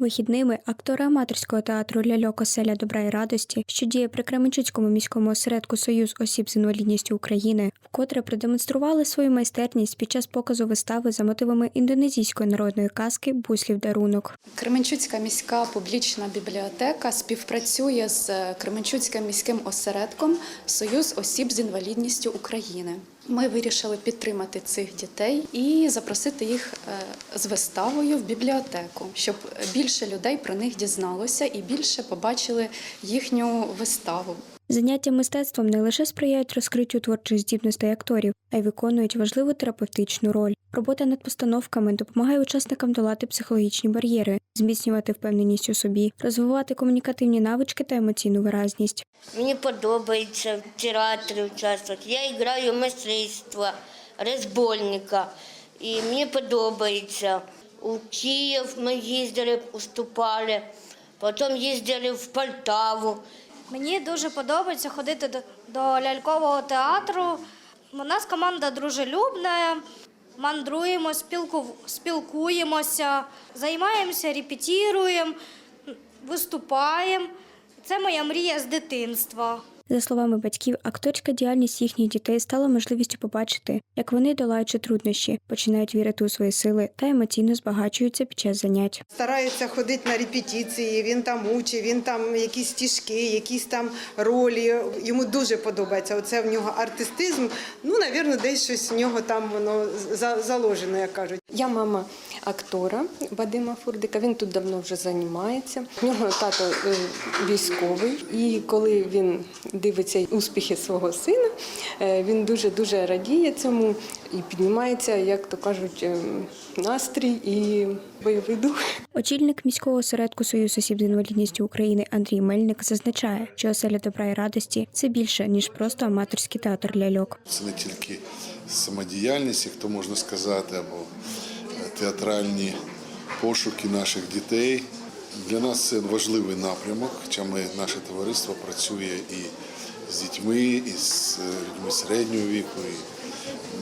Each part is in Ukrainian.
Вихідними актори аматорського театру Ляльок Оселя добра і радості, що діє при Кременчуцькому міському осередку Союз осіб з інвалідністю України, вкотре продемонстрували свою майстерність під час показу вистави за мотивами індонезійської народної казки Буслів дарунок. Кременчуцька міська публічна бібліотека співпрацює з Кременчуцьким міським осередком Союз осіб з інвалідністю України. Ми вирішили підтримати цих дітей і запросити їх е, з виставою в бібліотеку, щоб більше людей про них дізналося і більше побачили їхню виставу. Заняття мистецтвом не лише сприяють розкриттю творчих здібностей акторів, а й виконують важливу терапевтичну роль. Робота над постановками допомагає учасникам долати психологічні бар'єри, зміцнювати впевненість у собі, розвивати комунікативні навички та емоційну виразність. Мені подобається в театрі участвувати. Я граю мистецтво розбольника. І мені подобається. У Київ ми їздили, виступали, потім їздили в Полтаву. Мені дуже подобається ходити до, до лялькового театру. У нас команда дружелюбна, мандруємо, спілку, спілкуємося, займаємося, репетіруємо, виступаємо. Це моя мрія з дитинства. За словами батьків, акторська діяльність їхніх дітей стала можливістю побачити, як вони, долаючи труднощі, починають вірити у свої сили та емоційно збагачуються під час занять. Старається ходити на репетиції, він там учить, він там якісь стіжки, якісь там ролі. Йому дуже подобається. Оце в нього артистизм. Ну, навірно, десь щось в нього там воно заложено, як кажуть. Я мама актора Вадима Фурдика. Він тут давно вже займається. У нього тато е, військовий, і коли він дивиться успіхи свого сина, е, він дуже дуже радіє цьому і піднімається, як то кажуть, е, настрій і бойовий дух. Очільник міського осередку Союз осіб з інвалідністю України Андрій Мельник зазначає, що оселя добра і радості це більше ніж просто аматорський театр ляльок. Це не тільки самодіяльність, як то можна сказати, або театральні пошуки наших дітей. Для нас це важливий напрямок, хоча ми, наше товариство працює і з дітьми, і з е, людьми середнього віку,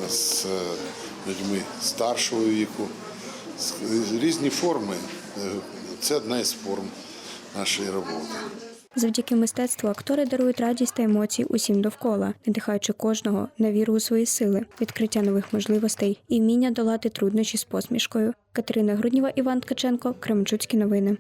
і з е, людьми старшого віку. Різні форми. Е, Це одна із форм нашої роботи. Завдяки мистецтву актори дарують радість та емоції усім довкола, надихаючи кожного на віру у свої сили, відкриття нових можливостей і вміння долати труднощі з посмішкою. Катерина Грудніва, Іван Ткаченко, Кременчуцькі новини.